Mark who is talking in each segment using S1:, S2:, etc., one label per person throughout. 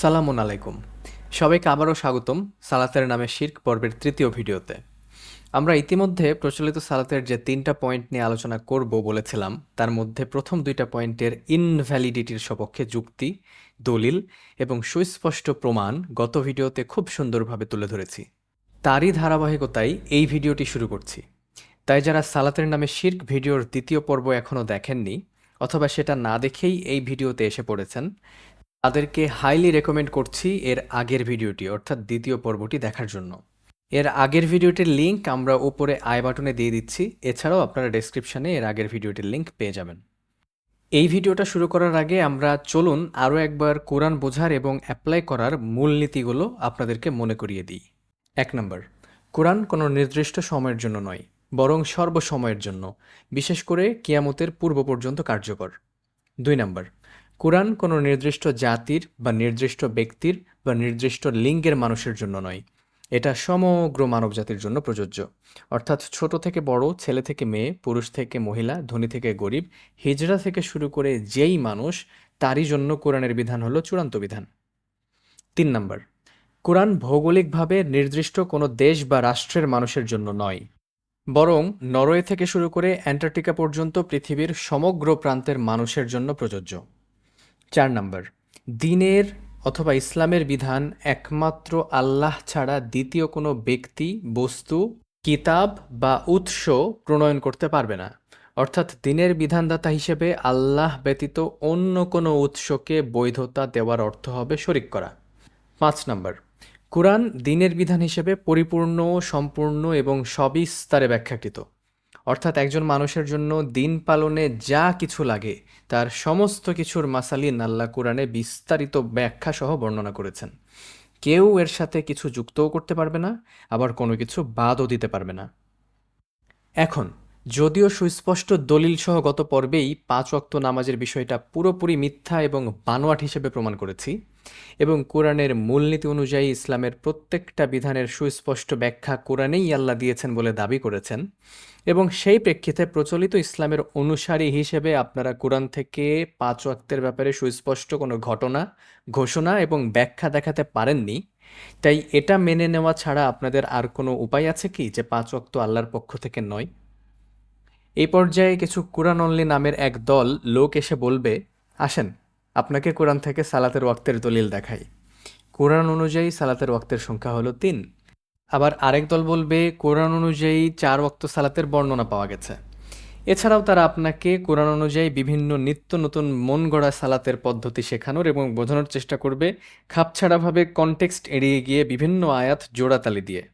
S1: সালামুন আলাইকুম। সবাইকে আবারও স্বাগতম সালাতের নামে শির্ক পর্বের তৃতীয় ভিডিওতে। আমরা ইতিমধ্যে প্রচলিত সালাতের যে তিনটা পয়েন্ট নিয়ে আলোচনা করব বলেছিলাম, তার মধ্যে প্রথম দুইটা পয়েন্টের ইনভ্যালিডিটির সপক্ষে যুক্তি, দলিল এবং সুস্পষ্ট প্রমাণ গত ভিডিওতে খুব সুন্দরভাবে তুলে ধরেছি। তারই ধারাবাহিকতায় এই ভিডিওটি শুরু করছি। তাই যারা সালাতের নামে শির্ক ভিডিওর দ্বিতীয় পর্ব এখনও দেখেননি অথবা সেটা না দেখেই এই ভিডিওতে এসে পড়েছেন তাদেরকে হাইলি রেকমেন্ড করছি এর আগের ভিডিওটি, অর্থাৎ দ্বিতীয় পর্বটি দেখার জন্য। এর আগের ভিডিওটির লিংক আমরা উপরে আই বাটনে দিয়ে দিচ্ছি। এছাড়াও আপনারা ডেসক্রিপশনে এর আগের ভিডিওটির লিংক পেয়ে যাবেন। এই ভিডিওটা শুরু করার আগে আমরা চলুন আরও একবার কোরআন বোঝার এবং অ্যাপ্লাই করার মূলনীতিগুলো আপনাদেরকে মনে করিয়ে দিই। এক নম্বর, কোরআন কোনো নির্দিষ্ট সময়ের জন্য নয়, বরং সর্বসময়ের জন্য, বিশেষ করে কিয়ামতের পূর্ব পর্যন্ত কার্যকর। দুই নম্বর কোরআন কোনো নির্দিষ্ট জাতির বা নির্দিষ্ট ব্যক্তির বা নির্দিষ্ট লিঙ্গের মানুষের জন্য নয়। এটা সমগ্র মানবজাতির জন্য প্রযোজ্য। অর্থাৎ ছোট থেকে বড়, ছেলে থেকে মেয়ে, পুরুষ থেকে মহিলা, ধনী থেকে গরিব হিজড়া থেকে শুরু করে যেই মানুষ, তারই জন্য কোরআনের বিধান হলো চূড়ান্ত বিধান। তিন নম্বর, কোরআন ভৌগোলিকভাবে নির্দিষ্ট কোনো দেশ বা রাষ্ট্রের মানুষের জন্য নয়, বরং নরওয়ে থেকে শুরু করে অ্যান্টার্কটিকা পর্যন্ত পৃথিবীর সমগ্র প্রান্তের মানুষের জন্য প্রযোজ্য। চার নম্বর। দিনের অথবা ইসলামের বিধান একমাত্র আল্লাহ ছাড়া দ্বিতীয় কোনো ব্যক্তি, বস্তু, কিতাব বা উৎস প্রণয়ন করতে পারবে না। অর্থাৎ দিনের বিধানদাতা হিসেবে আল্লাহ ব্যতীত অন্য কোনো উৎসকে বৈধতা দেওয়ার অর্থ হবে শরিক করা। পাঁচ নম্বর। কোরআন দিনের বিধান হিসেবে পরিপূর্ণ, সম্পূর্ণ এবং সবিস্তারে ব্যাখ্যাকৃত। অর্থাৎ একজন মানুষের জন্য দিন পালনে যা কিছু লাগে, তার সমস্ত কিছুর মাসালিন আল্লাহ কোরআনে বিস্তারিত ব্যাখ্যা সহ বর্ণনা করেছেন। কেউ এর সাথে কিছু যুক্তও করতে পারবে না, আবার কোনো কিছু বাদও দিতে পারবে না। এখন যদিও সুস্পষ্ট দলিল সহ গত পর্বেই পাঁচ অক্ত নামাজের বিষয়টা পুরোপুরি মিথ্যা এবং বানোয়াট হিসেবে প্রমাণ করেছি এবং কোরআনের মূলনীতি অনুযায়ী ইসলামের প্রত্যেকটা বিধানের সুস্পষ্ট ব্যাখ্যা কোরআনেই আল্লাহ দিয়েছেন বলে দাবি করেছেন এবং সেই প্রেক্ষিতে প্রচলিত ইসলামের অনুসারী হিসেবে আপনারা কোরআন থেকে পাঁচ ওয়াক্তের ব্যাপারে সুস্পষ্ট কোনো ঘটনা, ঘোষণা এবং ব্যাখ্যা দেখাতে পারেননি। তাই এটা মেনে নেওয়া ছাড়া আপনাদের আর কোনো উপায় আছে কি যে পাঁচ ওয়াক্ত আল্লাহর পক্ষ থেকে নয়? এই পর্যায়ে কিছু কোরআন অনলি নামের এক দল লোক এসে বলবে, আসেন, আপনাকে কোরআন থেকে সালাতের ওয়াক্তের দলিল দেখাই। কোরআন অনুযায়ী সালাতের ওয়াক্তের সংখ্যা হলো তিন। আবার আরেক দল বলবে, কোরআন অনুযায়ী চার ওয়াক্ত সালাতের বর্ণনা পাওয়া গেছে। এছাড়াও তারা আপনাকে কোরআন অনুযায়ী বিভিন্ন নিত্য নতুন মন গড়া সালাতের পদ্ধতি শেখানোর এবং বোঝানোর চেষ্টা করবে। খাপছাড়াভাবে কনটেক্সট এড়িয়ে গিয়ে বিভিন্ন আয়াত জোড়াতালি দিয়ে।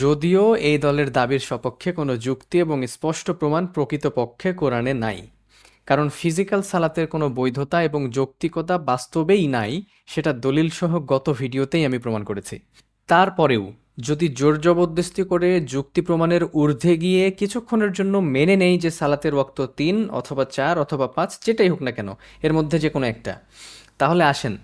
S1: যদিও এই দলের দাবির সপক্ষে কোনো যুক্তি এবং স্পষ্ট প্রমাণ প্রকৃতপক্ষে কোরআনে নাই। কারণ ফিজিক্যাল সালাতের কোনো বৈধতা এবং যৌক্তিকতা বাস্তবেই নাই, সেটা দলিলসহ গত ভিডিওতেই আমি প্রমাণ করেছি। তারপরেও, যদি জোর জবরদস্তি করে যুক্তি প্রমাণের ঊর্ধ্বে গিয়ে কিছুক্ষণের জন্য মেনে নেই যে সালাতের ওয়াক্ত তিন অথবা চার অথবা পাঁচ, যেটাই হোক না কেন, এর মধ্যে যে কোনো একটা। তাহলে আসেন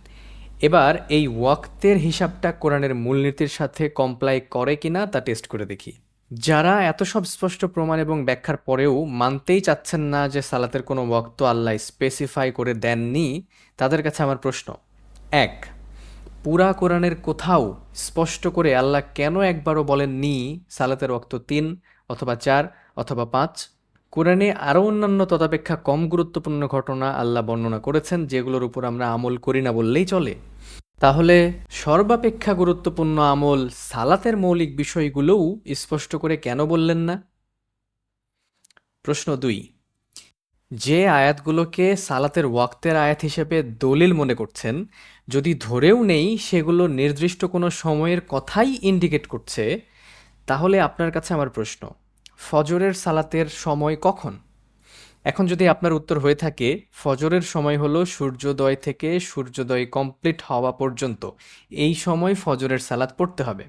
S1: এবার এই ওয়াক্তের হিসাবটা কোরআনের মূলনীতির সাথে কমপ্লাই করে কিনা তা টেস্ট করে দেখি। যারা এত সব স্পষ্ট প্রমাণ এবং ব্যাখ্যার পরেও মানতেই চাচ্ছেন না যে সালাতের কোনো ওয়াক্ত আল্লাহ স্পেসিফাই করে দেননি, তাদের কাছে আমার প্রশ্ন। এক, পুরা কোরআনের কোথাও স্পষ্ট করে আল্লাহ কেন একবারও বলেননি সালাতের ওয়াক্ত তিন অথবা চার অথবা পাঁচ? কোরআনে আরও অন্যান্য তদাপেক্ষা কম গুরুত্বপূর্ণ ঘটনা আল্লাহ বর্ণনা করেছেন, যেগুলোর উপর আমরা আমল করি না বললেই চলে। তাহলে সর্বাপেক্ষা গুরুত্বপূর্ণ আমল সালাতের মৌলিক বিষয়গুলোও স্পষ্ট করে কেন বললেন না? প্রশ্ন দুই, যে আয়াতগুলোকে সালাতের ওয়াক্তের আয়াত হিসেবে দলিল মনে করছেন, যদি ধরেও নেই সেগুলো নির্দিষ্ট কোনো সময়ের কথাই ইন্ডিকেট করছে, তাহলে আপনার কাছে আমার প্রশ্ন ফজরের সালাতের সময় কখন? এখন যদি আপনার উত্তর হয়ে থাকে, ফজরের সময় হলো সূর্যোদয় থেকে সূর্যোদয় কমপ্লিট হওয়া পর্যন্ত। এই সময় ফজরের সালাত পড়তে হবে।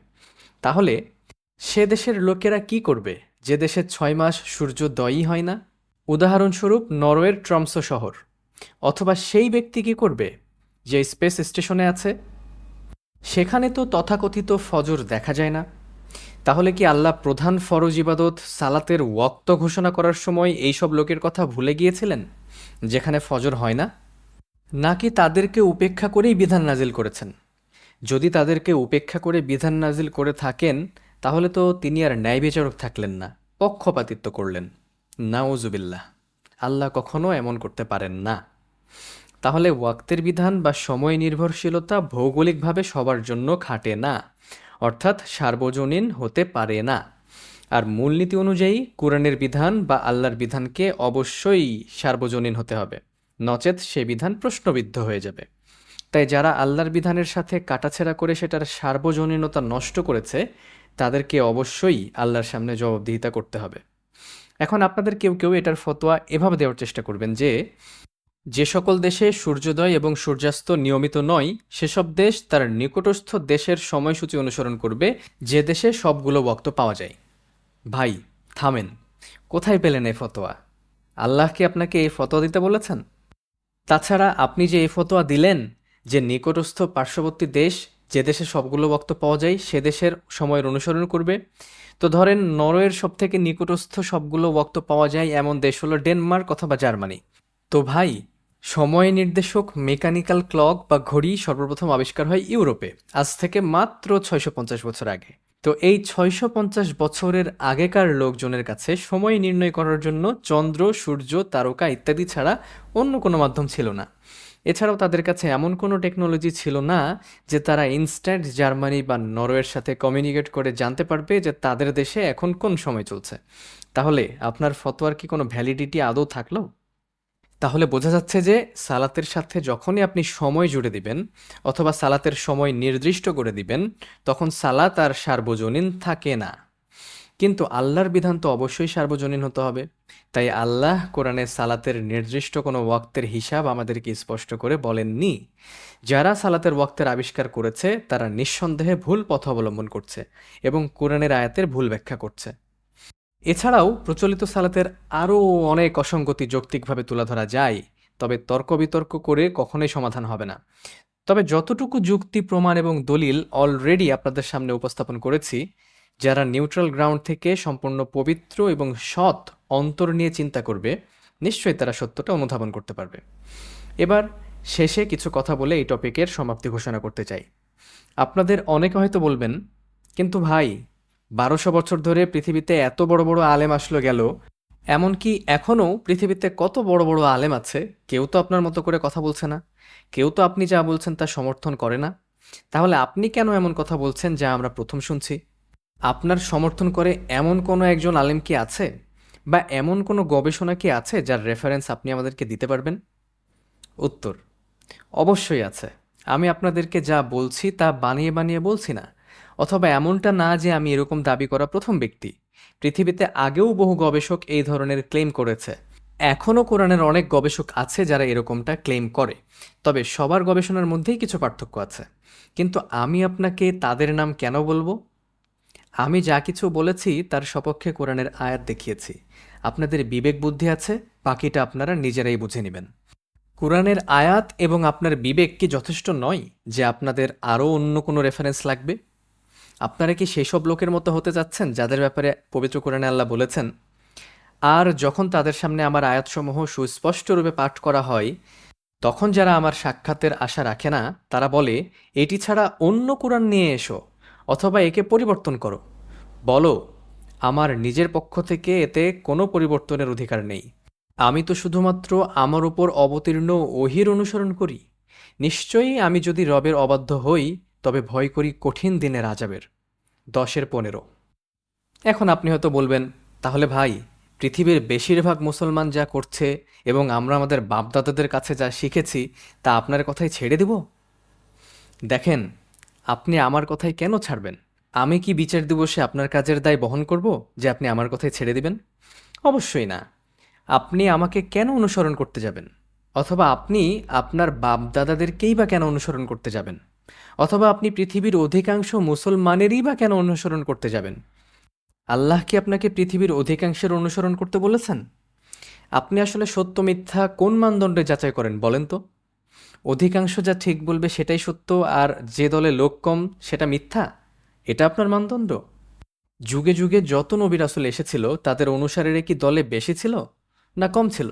S1: তাহলে, সে দেশের লোকেরা কি করবে? যে দেশে ছয় মাস সূর্যোদয়ই হয় না? উদাহরণস্বরূপ, নরওয়ের ট্রমসো শহর। অথবা সেই ব্যক্তি কি করবে? যে স্পেস স্টেশনে আছে? সেখানে তো তথাকথিত ফজর দেখা যায় না। তাহলে কি আল্লাহ প্রধান ফরজ ইবাদত, সালাতের ওয়াক্ত ঘোষণা করার সময় এইসব লোকের কথা ভুলে গিয়েছিলেন, যেখানে ফজর হয় না? নাকি তাদেরকে উপেক্ষা করেই বিধান নাজিল করেছেন? যদি তাদেরকে উপেক্ষা করে বিধান নাজিল করে থাকেন, তাহলে তো তিনি আর ন্যায় বিচারক থাকলেন না, পক্ষপাতিত্ব করলেন। নাউজুবিল্লাহ, আল্লাহ কখনো এমন করতে পারেন না। তাহলে ওয়াক্তের বিধান বা সময় নির্ভরশীলতা ভৌগোলিকভাবে সবার জন্য খাটে না। অর্থাৎ সার্বজনীন হতে পারে না। আর মূলনীতি অনুযায়ী কোরআনের বিধান বা আল্লাহর বিধানকে অবশ্যই সার্বজনীন হতে হবে, নচেত সে বিধান প্রশ্নবিদ্ধ হয়ে যাবে। তাই যারা আল্লাহর বিধানের সাথে কাটাছেড়া করে সেটার সার্বজনীনতা নষ্ট করেছে, তাদেরকে অবশ্যই আল্লাহর সামনে জবাবদিহিতা করতে হবে। এখন আপনাদের কেউ কেউ এটার ফতোয়া এভাবে দেওয়ার চেষ্টা করবেন যে যে সকল দেশে সূর্যোদয় এবং সূর্যাস্ত নিয়মিত নয়, সেসব দেশ তার নিকটস্থ দেশের সময়সূচি অনুসরণ করবে, যে দেশে সবগুলো বক্ত পাওয়া যায়। ভাই, থামেন। কোথায় পেলেন এই ফতোয়া? আল্লাহ কি আপনাকে এই ফতোয়া দিতে বলেছেন? তাছাড়া আপনি যে এই ফতোয়া দিলেন, যে নিকটস্থ পার্শ্ববর্তী দেশ, যে দেশে সবগুলো বক্ত পাওয়া যায়, সে দেশের সময়ের অনুসরণ করবে। তো ধরেন, নরওয়ের সব থেকে নিকটস্থ সবগুলো বক্ত পাওয়া যায় এমন দেশ হলো ডেনমার্ক অথবা জার্মানি। তো ভাই সময় নির্দেশক, মেকানিক্যাল ক্লক বা ঘড়ি সর্বপ্রথম আবিষ্কার হয় ইউরোপে। আজ থেকে মাত্র ছয়শো পঞ্চাশ বছর আগে। তো এই ছয়শো পঞ্চাশ বছরের আগেকার লোকজনের কাছে সময় নির্ণয় করার জন্য চন্দ্র, সূর্য, তারকা ইত্যাদি ছাড়া অন্য কোনো মাধ্যম ছিল না। এছাড়াও তাদের কাছে এমন কোনো টেকনোলজি ছিল না যে তারা ইনস্ট্যান্ট জার্মানি বা নরওয়ের সাথে কমিউনিকেট করে জানতে পারবে যে তাদের দেশে এখন কোন সময় চলছে। তাহলে আপনার ফতোয়ার কি কোনো ভ্যালিডিটি আদৌ থাকল? তাহলে বোঝা যাচ্ছে যে সালাতের সাথে যখনই আপনি সময় জুড়ে দিবেন অথবা সালাতের সময় নির্দিষ্ট করে দিবেন, তখন সালাত আর সার্বজনীন থাকে না। কিন্তু আল্লাহর বিধান তো অবশ্যই সার্বজনীন হতে হবে। তাই আল্লাহ কোরআনে সালাতের নির্দিষ্ট কোনো ওয়াক্তের হিসাব আমাদেরকে স্পষ্ট করে বলেননি। যারা সালাতের ওয়াক্তের আবিষ্কার করেছে, তারা নিঃসন্দেহে ভুল পথ অবলম্বন করছে এবং কোরআনের আয়াতের ভুল ব্যাখ্যা করছে। এছাড়াও প্রচলিত সালাতের আরও অনেক অসঙ্গতি যৌক্তিকভাবে তুলে ধরা যায়, তবে তর্ক বিতর্ক করে কখনোই সমাধান হবে না। তবে যতটুকু যুক্তি, প্রমাণ এবং দলিল অলরেডি আপনাদের সামনে উপস্থাপন করেছি, যারা নিউট্রাল গ্রাউন্ড থেকে সম্পূর্ণ পবিত্র এবং সৎ অন্তর নিয়ে চিন্তা করবে, নিশ্চয়ই তারা সত্যটা অনুধাবন করতে পারবে। এবার শেষে কিছু কথা বলে এই টপিকের সমাপ্তি ঘোষণা করতে চাই। আপনাদের অনেকে হয়তো বলবেন, কিন্তু ভাই বারোশো বছর ধরে পৃথিবীতে এত বড় বড় আলেম আসলো গেল, এমনকি এখনও পৃথিবীতে কত বড় বড় আলেম আছে, কেউ তো আপনার মতো করে কথা বলছে না। কেউ তো আপনি যা বলছেন তা সমর্থন করে না। তাহলে আপনি কেন এমন কথা বলছেন যা আমরা প্রথম শুনছি? আপনার সমর্থন করে এমন কোনো একজন আলেম কি আছে? বা এমন কোনো গবেষণা কি আছে যার রেফারেন্স আপনি আমাদেরকে দিতে পারবেন? উত্তর, অবশ্যই আছে। আমি আপনাদেরকে যা বলছি তা বানিয়ে বানিয়ে বলছি না। অথবা এমনটা না যে আমি এরকম দাবি করা প্রথম ব্যক্তি। পৃথিবীতে আগেও বহু গবেষক এই ধরনের ক্লেম করেছে। এখনও কোরআনের অনেক গবেষক আছে যারা এরকমটা ক্লেম করে। তবে সবার গবেষণার মধ্যেই কিছু পার্থক্য আছে। কিন্তু আমি আপনাকে তাদের নাম কেন বলব? আমি যা কিছু বলেছি তার সপক্ষে কোরআনের আয়াত দেখিয়েছি। আপনাদের বিবেক বুদ্ধি আছে, বাকিটা আপনারা নিজেরাই বুঝে নেবেন। কোরআনের আয়াত এবং আপনার বিবেক কি যথেষ্ট নয় যে আপনাদের আরও অন্য কোনো রেফারেন্স লাগবে? আপনারা কি সেসব লোকের মতো হতে যাচ্ছেন যাদের ব্যাপারে পবিত্র কোরআনে আল্লাহ বলেছেন? আর যখন তাদের সামনে আমার আয়াতসমূহ সুস্পষ্টরূপে পাঠ করা হয়, তখন যারা আমার সাক্ষাতের আশা রাখে না, তারা বলে, এটি ছাড়া অন্য কোরআন নিয়ে এসো, অথবা একে পরিবর্তন করো। বলো, আমার নিজের পক্ষ থেকে এতে কোনো পরিবর্তনের অধিকার নেই। আমি তো শুধুমাত্র আমার উপর অবতীর্ণ ওহির অনুসরণ করি। নিশ্চয়ই আমি যদি রবের অবাধ্য হই তবে ভয় করি কঠিন দিনের আজাবের দশের পনেরো। এখন আপনি হয়তো বলবেন, তাহলে ভাই, পৃথিবীর বেশিরভাগ মুসলমান যা করছে এবং আমরা আমাদের বাপদাদাদের কাছে যা শিখেছি, তা আপনার কথাই ছেড়ে দেব? দেখেন, আপনি আমার কথাই কেন ছাড়বেন? আমি কি বিচার দিবসে আপনার কাজের দায় বহন করব, যে আপনি আমার কথাই ছেড়ে দিবেন? অবশ্যই না। আপনি আমাকে কেন অনুসরণ করতে যাবেন? অথবা আপনি আপনার বাপদাদাদেরকেই বা কেন অনুসরণ করতে যাবেন? অথবা আপনি পৃথিবীর অধিকাংশ মুসলমানেরই বা কেন অনুসরণ করতে যাবেন? আল্লাহ কি আপনাকে পৃথিবীর অধিকাংশের অনুসরণ করতে বলেছেন? আপনি আসলে সত্য মিথ্যা কোন মানদণ্ডে যাচাই করেন বলেন তো? অধিকাংশ যা ঠিক বলবে সেটাই সত্য আর যে দলে লোক কম সেটা মিথ্যা? এটা আপনার মানদণ্ড। যুগে যুগে যত নবীর রাসুল এসেছিল, তাদের অনুসারীরা কি দলে বেশি ছিল না কম ছিল?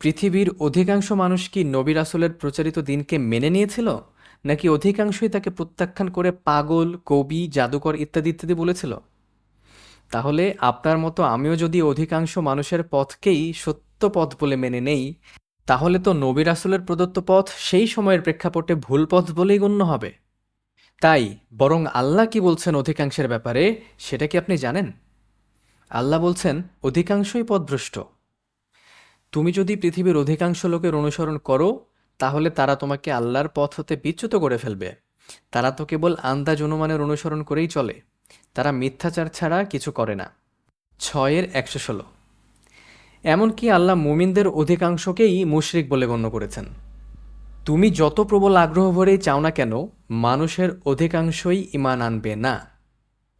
S1: পৃথিবীর অধিকাংশ মানুষ কি নবীর আসলের প্রচারিত দিনকে মেনে নিয়েছিল? নাকি অধিকাংশই তাকে প্রত্যাখ্যান করে পাগল, কবি, জাদুকর ইত্যাদি ইত্যাদি বলেছিল? তাহলে আপনার মতো আমিও যদি অধিকাংশ মানুষের পথকেই সত্য পথ বলে মেনে নেই, তাহলে তো নবী রাসূলের প্রদত্ত পথ সেই সময়ের প্রেক্ষাপটে ভুল পথ বলেই গণ্য হবে। তাই, বরং আল্লাহ কি বলছেন অধিকাংশের ব্যাপারে, সেটা কি আপনি জানেন? আল্লাহ বলছেন, অধিকাংশই পথভ্রষ্ট। তুমি যদি পৃথিবীর অধিকাংশ লোকের অনুসরণ করো তাহলে তারা তোমাকে আল্লাহর পথ হতে বিচ্যুত করে ফেলবে। তারা তো কেবল আন্দাজ অনুমানের অনুসরণ করেই চলে। তারা মিথ্যাচার ছাড়া কিছু করে না। ছয়ের একশো ষোলো। এমনকি আল্লাহ মুমিনদের অধিকাংশকেই মুশরিক বলে গণ্য করেছেন। তুমি যত প্রবল আগ্রহ ভরেই চাও না কেন, মানুষের অধিকাংশই ইমান আনবে না।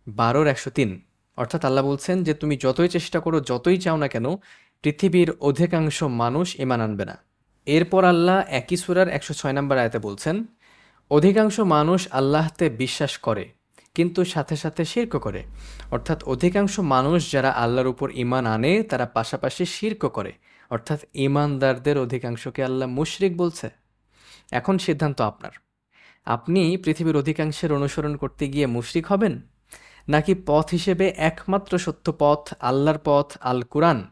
S1: বারোর একশো তিন। অর্থাৎ আল্লাহ বলছেন যে, তুমি যতই চেষ্টা করো, যতই চাও না কেন, পৃথিবীর অধিকাংশ মানুষ ইমান আনবে না। এরপর আল্লাহ একই সুরার একশো ছয় নম্বর আয়তে বলছেন, অধিকাংশ মানুষ আল্লাহতে বিশ্বাস করে, কিন্তু সাথে সাথে শির্ক করে। অর্থাৎ অধিকাংশ মানুষ যারা আল্লাহর উপর ইমান আনে, তারা পাশাপাশি শির্ক করে। অর্থাৎ ইমানদারদের অধিকাংশকে আল্লাহ মুশরিক বলছে। এখন সিদ্ধান্ত আপনার। আপনি পৃথিবীর অধিকাংশের অনুসরণ করতে গিয়ে মুশরিক হবেন? নাকি পথ হিসেবে একমাত্র সত্য পথ আল্লাহর পথ আল কুরআন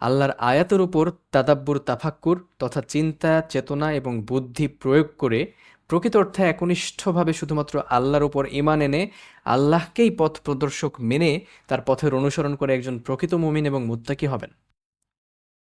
S1: আল্লাহর আয়াতের উপর তাদাব্বুর তাফাক্কুর তথা চিন্তা, চেতনা এবং বুদ্ধি প্রয়োগ করে প্রকৃত অর্থে একনিষ্ঠভাবে শুধুমাত্র আল্লাহর উপর ইমান এনে আল্লাহকেই পথ প্রদর্শক মেনে তার পথের অনুসরণ করে একজন প্রকৃত মুমিন এবং মুত্তাকি হবেন।